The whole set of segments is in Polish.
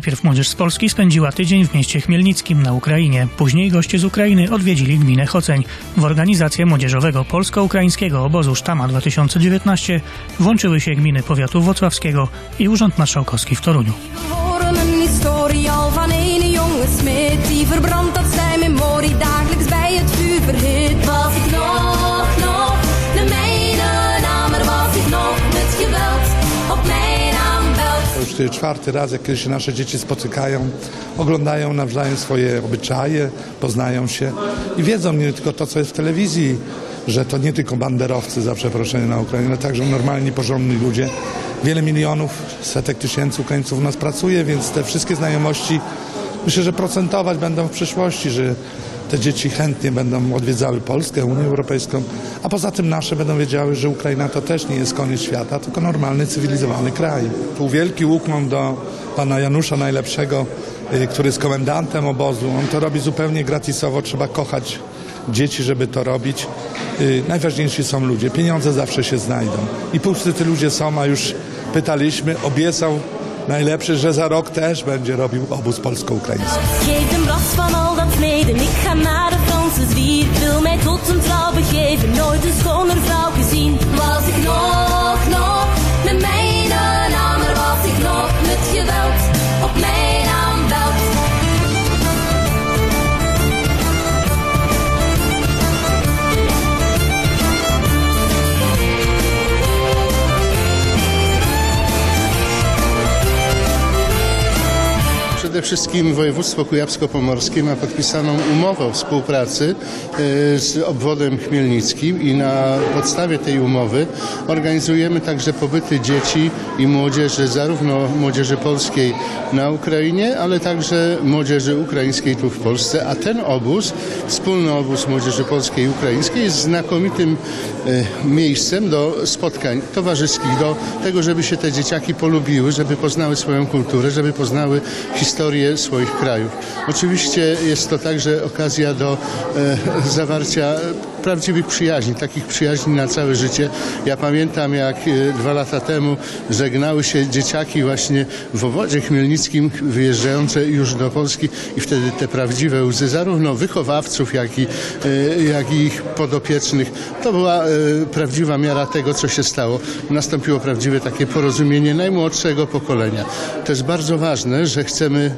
Najpierw młodzież z Polski spędziła tydzień w mieście Chmielnickim na Ukrainie. Później goście z Ukrainy odwiedzili gminę Choceń. W organizację młodzieżowego polsko-ukraińskiego obozu Sztama 2019 włączyły się gminy powiatu włocławskiego i Urząd Marszałkowski w Toruniu. verbrandt dat zijn memorie dagelijks bij het vuur tutaj czwarty raz, jak kiedy się nasze dzieci spotykają, oglądają nawzajem swoje obyczaje, poznają się i wiedzą nie tylko to, co jest w telewizji, że to nie tylko banderowcy za przeproszeniem na Ukrainie, ale także normalni, porządni ludzie. Wiele milionów, setek tysięcy Ukraińców u nas pracuje, więc te wszystkie znajomości myślę, że procentować będą w przyszłości, że te dzieci chętnie będą odwiedzały Polskę, Unię Europejską, a poza tym nasze będą wiedziały, że Ukraina to też nie jest koniec świata, tylko normalny, cywilizowany kraj. Tu wielki ukłon do pana Janusza Najlepszego, y, który jest komendantem obozu. On to robi zupełnie gratisowo, trzeba kochać dzieci, żeby to robić. Y, Najważniejsi są ludzie, pieniądze zawsze się znajdą. I pusty ty ludzie są, a już pytaliśmy, obiecał najlepszy, że za rok też będzie robił obóz polsko-ukraiński. Geef een van al dat smeden Ik ga naar de Franse zwier Wil mij tot een trouw begeven Nooit een schoner vrouw gezien Was ik nog, nog de mijne naam Er was ik nog met geweld Przede wszystkim województwo kujawsko-pomorskie ma podpisaną umowę o współpracy e, z obwodem chmielnickim i na podstawie tej umowy organizujemy także pobyty dzieci i młodzieży, zarówno młodzieży polskiej na Ukrainie, ale także młodzieży ukraińskiej tu w Polsce. A ten obóz, wspólny obóz młodzieży polskiej i ukraińskiej jest znakomitym e, miejscem do spotkań towarzyskich, do tego, żeby się te dzieciaki polubiły, żeby poznały swoją kulturę, żeby poznały historię swoich krajów. Oczywiście jest to także okazja do e, zawarcia prawdziwych przyjaźni, takich przyjaźni na całe życie. Ja pamiętam, jak e, dwa lata temu żegnały się dzieciaki właśnie w owodzie chmielnickim, wyjeżdżające już do Polski i wtedy te prawdziwe łzy, zarówno wychowawców, jak i, e, jak i ich podopiecznych, to była e, prawdziwa miara tego, co się stało. Nastąpiło prawdziwe takie porozumienie najmłodszego pokolenia. To jest bardzo ważne, że chcemy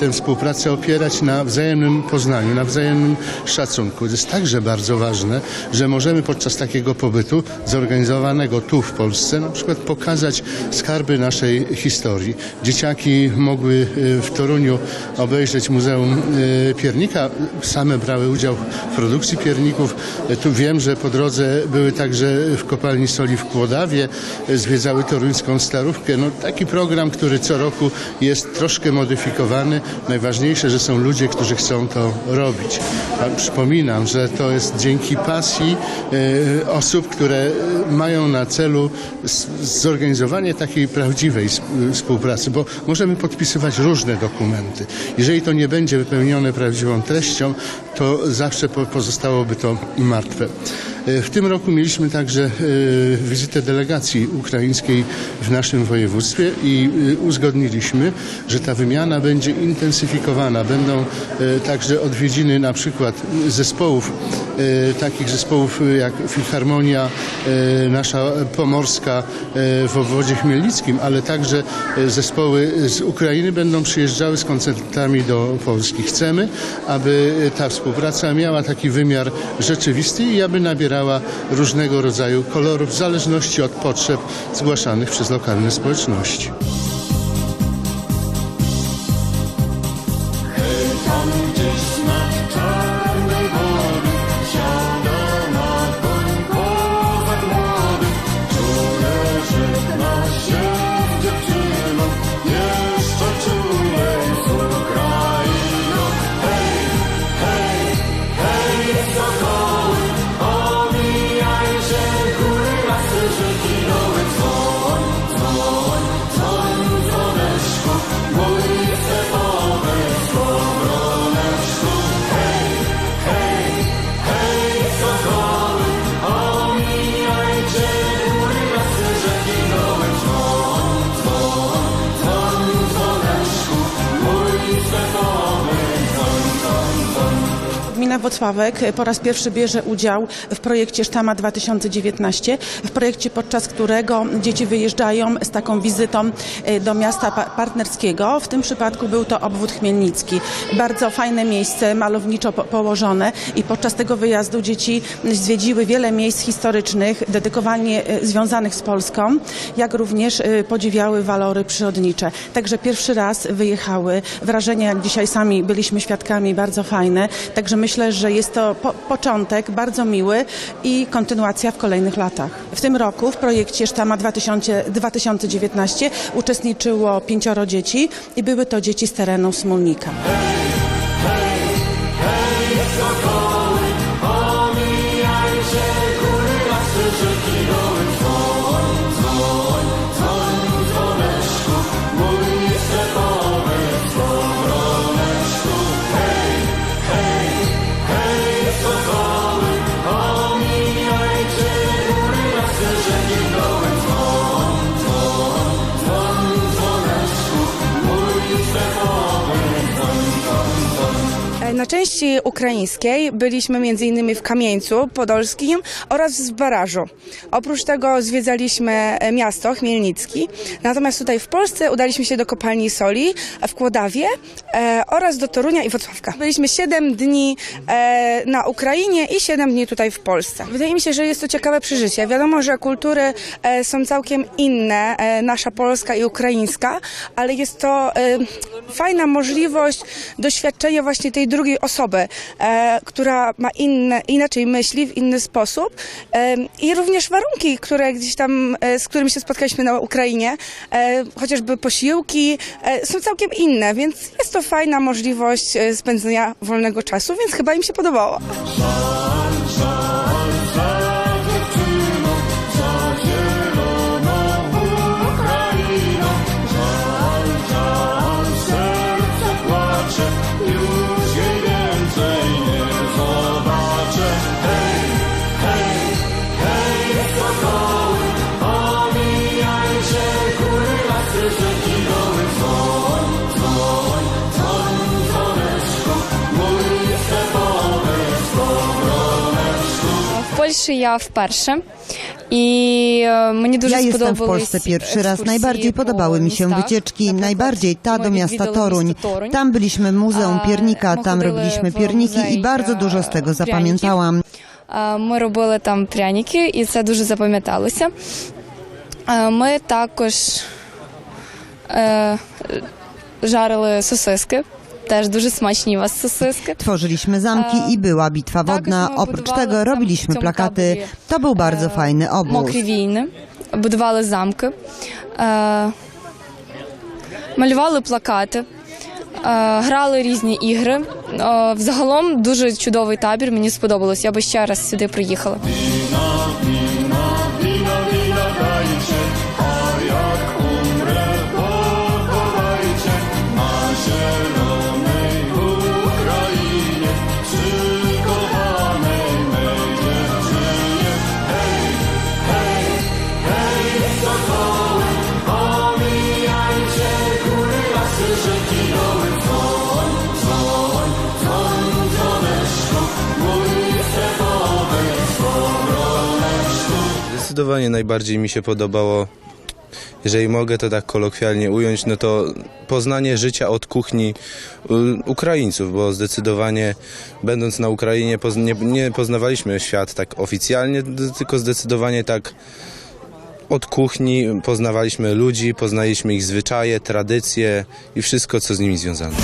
tę współpracę opierać na wzajemnym poznaniu, na wzajemnym szacunku. To jest także bardzo ważne, że możemy podczas takiego pobytu zorganizowanego tu w Polsce na przykład pokazać skarby naszej historii. Dzieciaki mogły e, w Toruniu obejrzeć Muzeum e, Piernika, same brały udział w produkcji pierników. Tu wiem, że po drodze były także w kopalni soli w Kłodawie, e, zwiedzały toruńską starówkę. No, taki program, który co roku jest troszkę modyfikowany. Najważniejsze, że są ludzie, którzy chcą to robić. A przypominam, że to jest dzięki pasji e, osób, które mają na celu zorganizowanie takiej prawdziwej sp- współpracy, bo możemy podpisywać różne dokumenty. Jeżeli to nie będzie wypełnione prawdziwą treścią, to zawsze po- pozostałoby to martwe. E, W tym roku mieliśmy także e, wizytę delegacji ukraińskiej w naszym województwie i e, uzgodniliśmy, że ta wymiana będzie intensyfikowana. Będą także odwiedziny na przykład zespołów, takich zespołów e, jak Filharmonia e, nasza pomorska w obwodzie chmielnickim, ale także zespoły z Ukrainy będą przyjeżdżały z koncertami do Polski. Chcemy, aby ta współpraca miała taki wymiar rzeczywisty i aby nabierała różnego rodzaju kolorów w zależności od potrzeb zgłaszanych przez lokalne społeczności. Gmina Wocławek e, po raz pierwszy bierze udział w projekcie Sztama 2019, w projekcie podczas którego dzieci wyjeżdżają z taką wizytą e, do miasta pa- partnerskiego. W tym przypadku był to obwód chmielnicki. Bardzo fajne miejsce, malowniczo po- położone i podczas tego wyjazdu dzieci zwiedziły wiele miejsc historycznych, dedykowanie e, związanych z Polską, jak również podziwiały walory przyrodnicze. Także pierwszy raz wyjechały. Wrażenia, jak dzisiaj sami byliśmy świadkami, bardzo fajne. Także myślę, że jest to po początek bardzo miły i kontynuacja w kolejnych latach. W tym roku w projekcie Sztama 2000, 2019 uczestniczyło pięcioro dzieci i były to dzieci z terenu Smolnika. Części ukraińskiej byliśmy m.in. w Kamieńcu Podolskim oraz w Barażu. Oprócz tego zwiedzaliśmy e, miasto Chmielnicki. Natomiast tutaj w Polsce udaliśmy się do kopalni soli w Kłodawie e, oraz do Torunia i Wrocławka. Byliśmy 7 dni e, na Ukrainie i 7 dni tutaj w Polsce. Wydaje mi się, że jest to ciekawe przeżycie. Wiadomo, że kultury e, są całkiem inne, e, nasza polska i ukraińska, ale jest to e, fajna możliwość doświadczenia właśnie tej drugiej osoby, e, która ma inne, inaczej myśli, w inny sposób e, i również warunki, które gdzieś tam, e, z którymi się spotkaliśmy na Ukrainie, chociażby posiłki, są całkiem inne, więc jest to fajna możliwość spędzenia wolnego czasu, więc chyba im się podobało. Польщі я вперше. І е, мені дуже Ja jestem w сподобались Polsce pierwszy raz. екскурсії Najbardziej по podobały mi się містах. wycieczki, Наприклад, najbardziej ta do ми miasta відвідали Toruń. місто Toruń. Tam byliśmy w Muzeum A, Piernika, my tam chodzili robiliśmy w pierniki i muzej, bardzo dużo z e, tego prяників. zapamiętałam. Е, Ми робили там пряники, і це дуже запам'яталося. Е, Ми також Też дуже smaczні was sosyski. Tworzyliśmy zamki i była bitwa wodna. Oprócz tego robiliśmy plakaty. To był bardzo fajny obóz. Mokry winy. Budowali zamki. Малювали плакати. Грали різні ігри. Взагалом дуже чудовий табір. Мені сподобалось. Я би ще раз сюди приїхала. Zdecydowanie najbardziej mi się podobało, jeżeli mogę to tak kolokwialnie ująć, no to poznanie życia od kuchni y, Ukraińców, bo zdecydowanie będąc na Ukrainie nie, poznawaliśmy świat tak oficjalnie, tylko zdecydowanie tak od kuchni poznawaliśmy ludzi, poznaliśmy ich zwyczaje, tradycje i wszystko, co z nimi związane.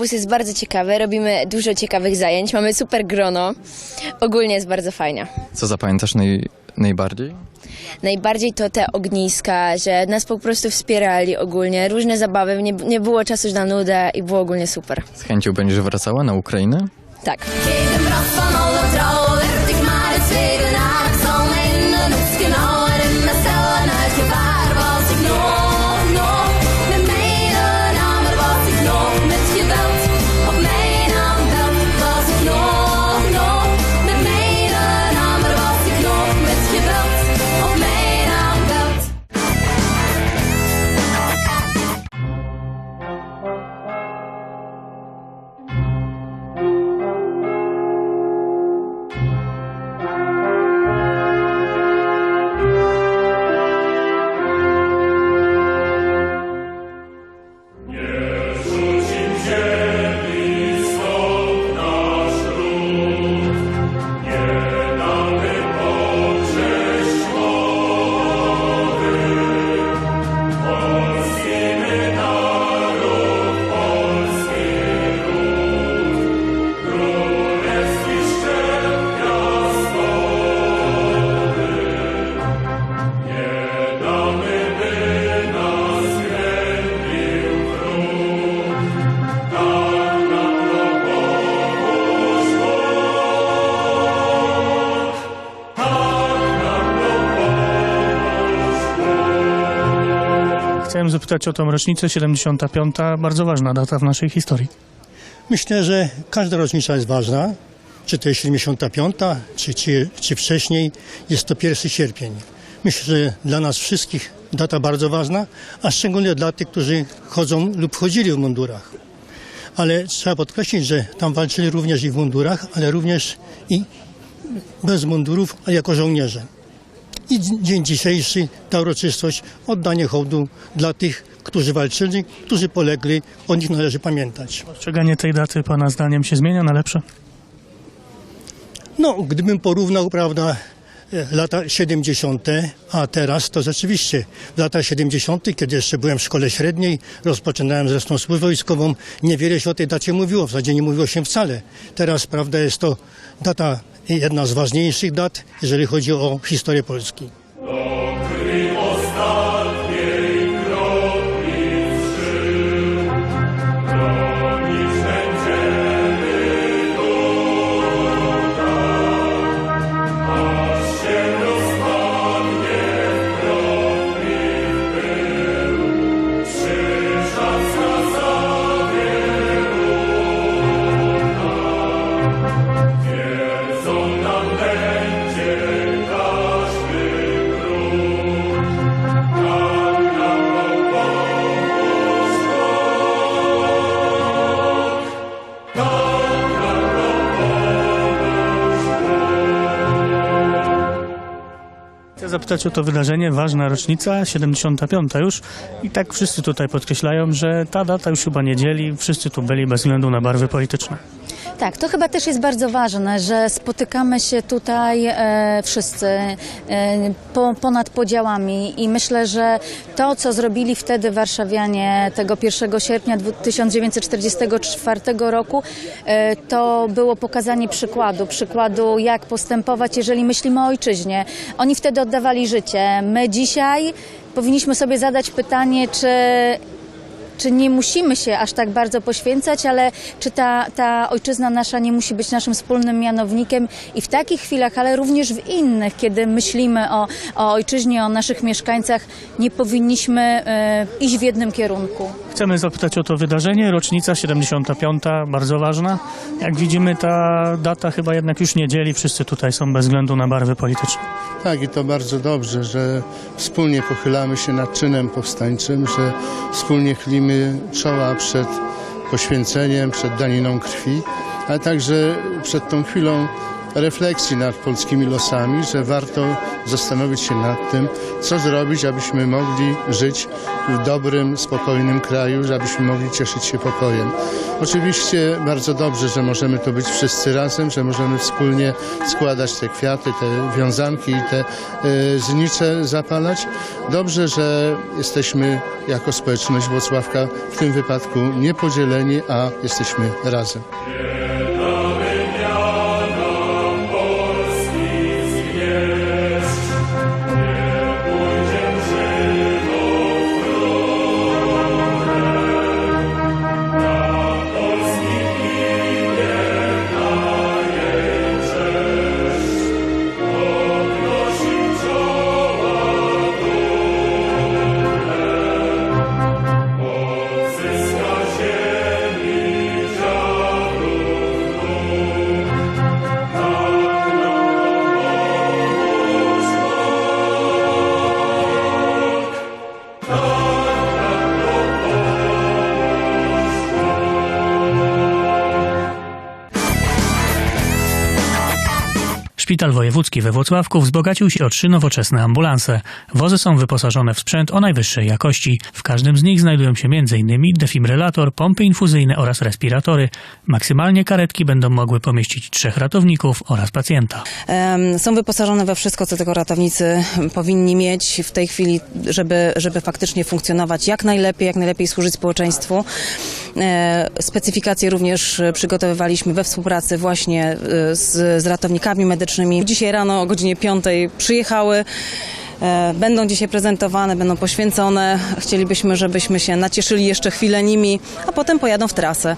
Obóz jest bardzo ciekawy, robimy dużo ciekawych zajęć, mamy super grono. Ogólnie jest bardzo fajnie. Co zapamiętasz naj, najbardziej? Najbardziej to te ogniska, że nas po prostu wspierali ogólnie, różne zabawy, nie, nie było czasu na nudę i było ogólnie super. Z chęcią będziesz wracała na Ukrainę? Tak. De pracht zapytać o tą rocznicę 75. Bardzo ważna data w naszej historii. Myślę, że każda rocznica jest ważna. Czy to jest 75, czy, czy, czy wcześniej, jest to 1 sierpień. Myślę, że dla nas wszystkich data bardzo ważna, a szczególnie dla tych, którzy chodzą lub chodzili w mundurach. Ale trzeba podkreślić, że tam walczyli również i w mundurach, ale również i bez mundurów, a jako żołnierze. I dz- dzień dzisiejszy, ta uroczystość, oddanie hołdu dla tych, którzy walczyli, którzy polegli, o nich należy pamiętać. Postrzeganie tej daty Pana zdaniem się zmienia na lepsze? No, gdybym porównał, prawda, e, lata 70., a teraz, to rzeczywiście w latach 70., kiedy jeszcze byłem w szkole średniej, rozpoczynałem zresztą służbę wojskową, niewiele się o tej dacie mówiło, w zasadzie nie mówiło się wcale. Teraz, prawda, jest to data, jedna z ważniejszych dat, jeżeli chodzi o historię Polski. O to wydarzenie, ważna rocznica, 75. już. I tak wszyscy tutaj podkreślają, że ta data już chyba nie dzieli, wszyscy tu byli bez względu na barwy polityczne. Tak, to chyba też jest bardzo ważne, że spotykamy się tutaj e, wszyscy e, po, ponad podziałami i myślę, że to, co zrobili wtedy warszawianie tego 1 sierpnia 1944 roku, e, to było pokazanie przykładu, przykładu jak postępować, jeżeli myślimy o ojczyźnie. Oni wtedy oddawali życie. My dzisiaj powinniśmy sobie zadać pytanie, czy czy nie musimy się aż tak bardzo poświęcać, ale czy ta, ta ojczyzna nasza nie musi być naszym wspólnym mianownikiem i w takich chwilach, ale również w innych, kiedy myślimy o, o ojczyźnie, o naszych mieszkańcach, nie powinniśmy e, iść w jednym kierunku. Chcemy zapytać o to wydarzenie, rocznica 75. bardzo ważna. Jak widzimy, ta data chyba jednak już nie dzieli, wszyscy tutaj są bez względu na barwy polityczne. Tak, i to bardzo dobrze, że wspólnie pochylamy się nad czynem powstańczym, że wspólnie chylimy czoła przed poświęceniem, przed daniną krwi, ale także przed tą chwilą refleksji nad polskimi losami, że warto zastanowić się nad tym, co zrobić, abyśmy mogli żyć w dobrym, spokojnym kraju, żebyśmy mogli cieszyć się pokojem. Oczywiście bardzo dobrze, że możemy tu być wszyscy razem, że możemy wspólnie składać te kwiaty, te wiązanki i te y, znicze zapalać. Dobrze, że jesteśmy jako społeczność Włocławka w tym wypadku nie podzieleni, a jesteśmy razem. Szpital Wojewódzki we Włocławku wzbogacił się o trzy nowoczesne ambulanse. Wozy są wyposażone w sprzęt o najwyższej jakości. W każdym z nich znajdują się m.in. defibrylator, pompy infuzyjne oraz respiratory. Maksymalnie karetki będą mogły pomieścić trzech ratowników oraz pacjenta. Są wyposażone we wszystko, co tylko ratownicy powinni mieć w tej chwili, żeby, żeby faktycznie funkcjonować jak najlepiej, jak najlepiej służyć społeczeństwu. E, Specyfikacje również e, przygotowywaliśmy we współpracy właśnie e, z, z ratownikami medycznymi. Dzisiaj rano o godzinie 5 przyjechały. Będą dzisiaj prezentowane, będą poświęcone. Chcielibyśmy, żebyśmy się nacieszyli jeszcze chwilę nimi, a potem pojadą w trasę.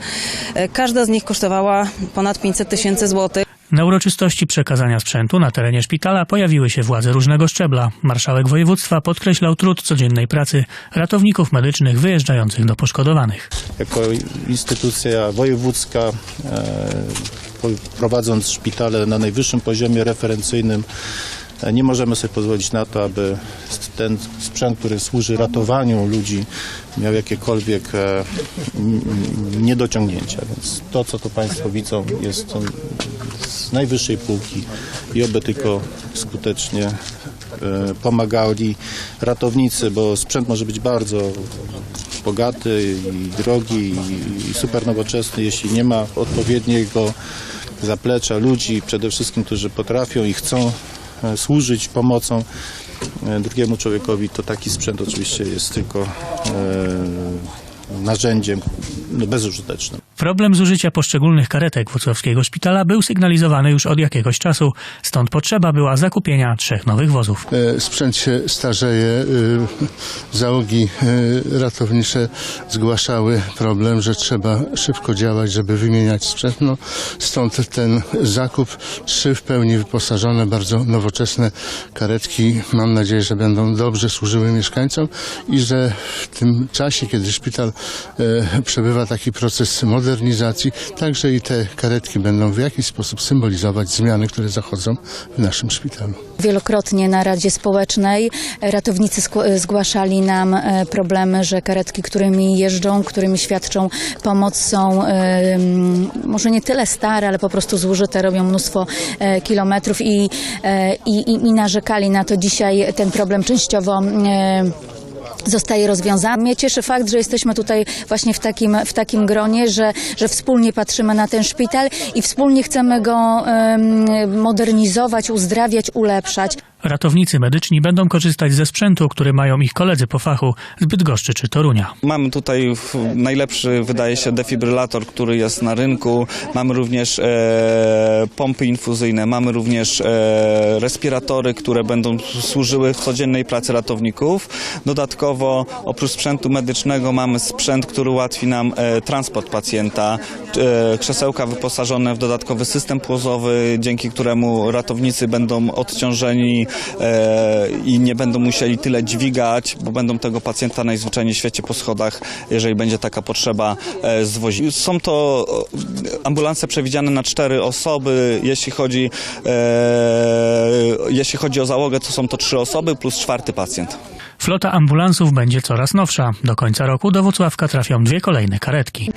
Każda z nich kosztowała ponad 500 tysięcy złotych. Na uroczystości przekazania sprzętu na terenie szpitala pojawiły się władze różnego szczebla. Marszałek województwa podkreślał trud codziennej pracy ratowników medycznych wyjeżdżających do poszkodowanych. Jako instytucja wojewódzka, e, prowadząc szpitale na najwyższym poziomie referencyjnym, nie możemy sobie pozwolić na to, aby ten sprzęt, który służy ratowaniu ludzi, miał jakiekolwiek e, niedociągnięcia. Więc to, co tu Państwo widzą, jest z najwyższej półki i oby tylko skutecznie e, pomagali ratownicy, bo sprzęt może być bardzo bogaty i drogi i- super nowoczesny, jeśli nie ma odpowiedniego zaplecza ludzi, przede wszystkim, którzy potrafią i chcą e, służyć pomocą e, drugiemu człowiekowi, to taki sprzęt oczywiście jest tylko e, narzędziem bezużytecznym. Problem zużycia poszczególnych karetek włocławskiego szpitala był sygnalizowany już od jakiegoś czasu, stąd potrzeba była zakupienia trzech nowych wozów. E, Sprzęt się starzeje. e, Załogi e, ratownicze zgłaszały problem, że trzeba szybko działać, żeby wymieniać sprzęt. No, stąd ten zakup. Trzy w pełni wyposażone, bardzo nowoczesne karetki. Mam nadzieję, że będą dobrze służyły mieszkańcom i że w tym czasie, kiedy szpital przebywa taki proces modernizacji, także i te karetki będą w jakiś sposób symbolizować zmiany, które zachodzą w naszym szpitalu. Wielokrotnie na Radzie Społecznej ratownicy skł- zgłaszali nam e, problemy, że karetki, którymi jeżdżą, którymi świadczą pomoc są e, może nie tyle stare, ale po prostu zużyte, robią mnóstwo e, kilometrów i, e, i, i, narzekali na to. Dzisiaj ten problem częściowo e, zostaje rozwiązany. Mnie cieszy fakt, że jesteśmy tutaj właśnie w takim, w takim gronie, że, że wspólnie patrzymy na ten szpital i wspólnie chcemy go em, modernizować, uzdrawiać, ulepszać. Ratownicy medyczni będą korzystać ze sprzętu, który mają ich koledzy po fachu z Bydgoszczy czy Torunia. Mamy tutaj najlepszy, wydaje się, defibrylator, który jest na rynku. Mamy również e, pompy infuzyjne, mamy również e, respiratory, które będą służyły w codziennej pracy ratowników. Dodatkowo, oprócz sprzętu medycznego, mamy sprzęt, który ułatwi nam e, transport pacjenta. E, krzesełka wyposażone w dodatkowy system płozowy, dzięki któremu ratownicy będą odciążeni i nie będą musieli tyle dźwigać, bo będą tego pacjenta najzwyczajniej w świecie po schodach, jeżeli będzie taka potrzeba, e, zwozić. Są to e, ambulanse przewidziane na cztery osoby. Jeśli chodzi, e, jeśli chodzi o załogę, to są to trzy osoby plus czwarty pacjent. Flota ambulansów będzie coraz nowsza. Do końca roku do Włocławka trafią dwie kolejne karetki.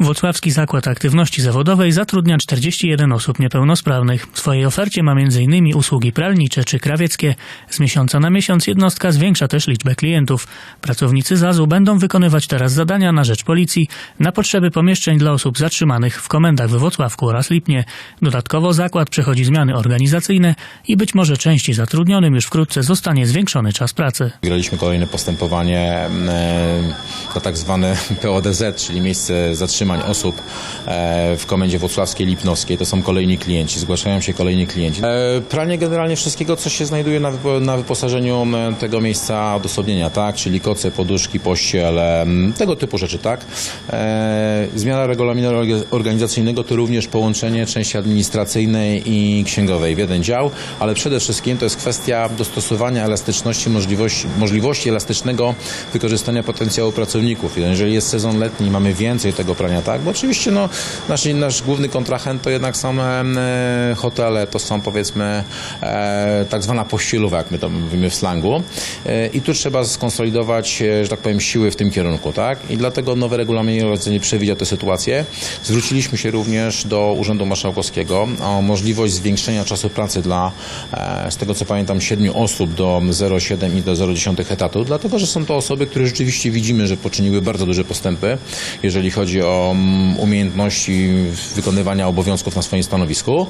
Włocławski Zakład Aktywności Zawodowej zatrudnia 41 osób niepełnosprawnych. W swojej ofercie ma m.in. usługi pralnicze czy krawieckie. Z miesiąca na miesiąc jednostka zwiększa też liczbę klientów. Pracownicy ZAZ-u będą wykonywać teraz zadania na rzecz policji na potrzeby pomieszczeń dla osób zatrzymanych w komendach we Włocławku oraz Lipnie. Dodatkowo zakład przechodzi zmiany organizacyjne i być może części zatrudnionym już wkrótce zostanie zwiększony czas pracy. Wygraliśmy kolejne postępowanie e, za tak zwane PODZ, czyli miejsce zatrzymań osób e, w komendzie włocławskiej, lipnowskiej. To są kolejni klienci, zgłaszają się kolejni klienci. E, pranie generalnie wszystkiego, co się znajduje na, na wyposażeniu tego miejsca odosobnienia, tak? Czyli koce, poduszki, pościele, tego typu rzeczy, tak? E, zmiana regulaminu orga- organizacyjnego to również połączenie części administracyjnej i księgowej w jeden dział, ale przede wszystkim to jest kwestia dostosowania elastyczności, możliwości, możliwości elastycznego wykorzystania potencjału pracowników. Jeżeli jest sezon letni, mamy więcej tego prania, tak? Bo oczywiście no, nasz, nasz główny kontrahent to jednak są e, hotele, to są powiedzmy e, tak zwana pościelowa, jak my to mówimy w slangu. E, I tu trzeba skonsolidować, e, że tak powiem, siły w tym kierunku, tak? I dlatego nowe regulamin organizacyjny przewidział tę sytuację. Zwróciliśmy się również do Urzędu Marszałkowskiego o możliwość zwiększenia czasu pracy dla, e, z tego co pamiętam, siedmiu osób do 0,7 i do 0,1 etatu, dlatego że są to osoby, które rzeczywiście widzimy, że poczyniły bardzo duże postępy, jeżeli chodzi o mm, umiejętności wykonywania obowiązków na swoim stanowisku.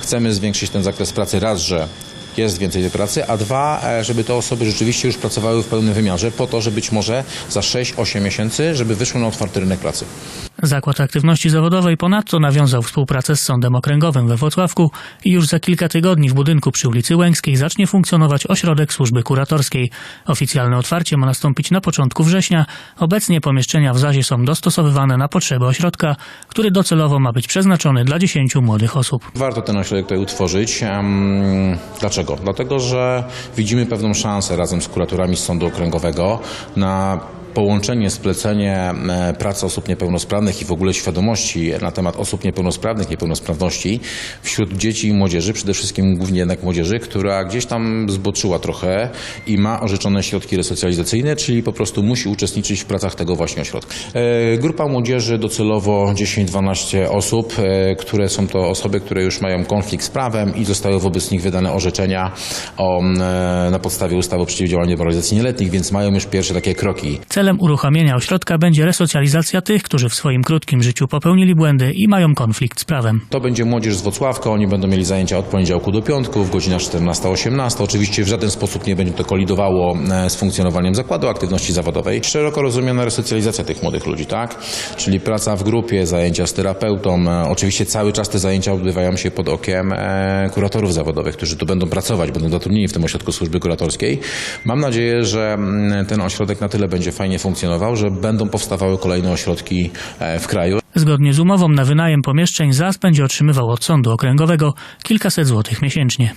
Chcemy zwiększyć ten zakres pracy raz, że jest więcej tej pracy, a dwa, e, żeby te osoby rzeczywiście już pracowały w pełnym wymiarze, po to, że być może za 6-8 miesięcy, żeby wyszły na otwarty rynek pracy. Zakład Aktywności Zawodowej ponadto nawiązał współpracę z Sądem Okręgowym we Wrocławku i już za kilka tygodni w budynku przy ulicy Łęckiej zacznie funkcjonować ośrodek służby kuratorskiej. Oficjalne otwarcie ma nastąpić na początku września. Obecnie pomieszczenia w Zazie są dostosowywane na potrzeby ośrodka, który docelowo ma być przeznaczony dla 10 młodych osób. Warto ten ośrodek tutaj utworzyć. Dlaczego? Dlatego, że widzimy pewną szansę razem z kuratorami z Sądu Okręgowego na połączenie, splecenie e, pracy osób niepełnosprawnych i w ogóle świadomości na temat osób niepełnosprawnych, niepełnosprawności wśród dzieci i młodzieży, przede wszystkim głównie jednak młodzieży, która gdzieś tam zboczyła trochę i ma orzeczone środki resocjalizacyjne, czyli po prostu musi uczestniczyć w pracach tego właśnie ośrodka. E, Grupa młodzieży docelowo 10-12 osób, e, które są to osoby, które już mają konflikt z prawem i zostały wobec nich wydane orzeczenia o, na podstawie ustawy o przeciwdziałaniu demoralizacji nieletnich, więc mają już pierwsze takie kroki. Celem uruchomienia ośrodka będzie resocjalizacja tych, którzy w swoim krótkim życiu popełnili błędy i mają konflikt z prawem. To będzie młodzież z Wocławka, oni będą mieli zajęcia od poniedziałku do piątku w godzinach 14-18. Oczywiście w żaden sposób nie będzie to kolidowało e, z funkcjonowaniem zakładu aktywności zawodowej. Szeroko rozumiana resocjalizacja tych młodych ludzi, tak? Czyli praca w grupie, zajęcia z terapeutą. E, Oczywiście cały czas te zajęcia odbywają się pod okiem e, kuratorów zawodowych, którzy tu będą pracować, będą zatrudnieni w tym ośrodku służby kuratorskiej. Mam nadzieję, że mm, ten ośrodek na tyle będzie fajnie funkcjonował, że będą powstawały kolejne ośrodki e, w kraju. Zgodnie z umową na wynajem pomieszczeń ZAS będzie otrzymywał od Sądu Okręgowego kilkaset złotych miesięcznie.